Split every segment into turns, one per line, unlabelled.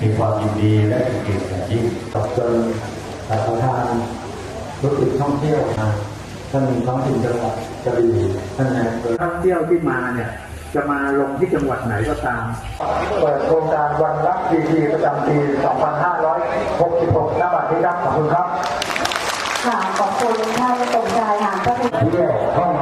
มีความยินดีและเกียรติอย่างยิ่งจนประธานรู้สึกท่องเที่ยวนะท่านท้องถิ่นจังหวัดกระบี่ท่านนาย
ท่องเที่ยวที่มาเนี่ยจะมาลงที่จังหวัดไหนก็ตาม
เปิดโครงการวันรักดีๆประจำปี 2566หน้าบัตรที่รับขอบคุณครับ
ค่ะขอบคุณท่านตรงใจค่ะก็
เป็นเที่ยว
เข้ามา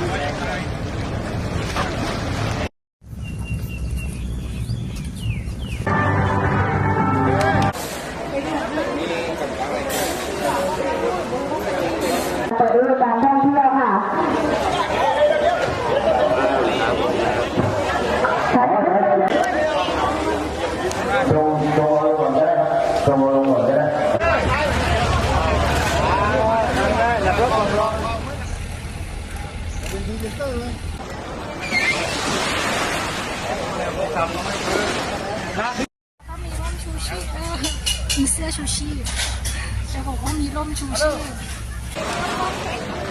เปิดฤดูกาลท่องเที่ยวค่ะ
ตรงตรงก่อนได้ครับตรงลงก่อน เป็นพรีเซนเตอร์เลย
ก็มีร่มชูชีพมีเสื้อชูชีพจะบอกว่ามีร่มชูชีพ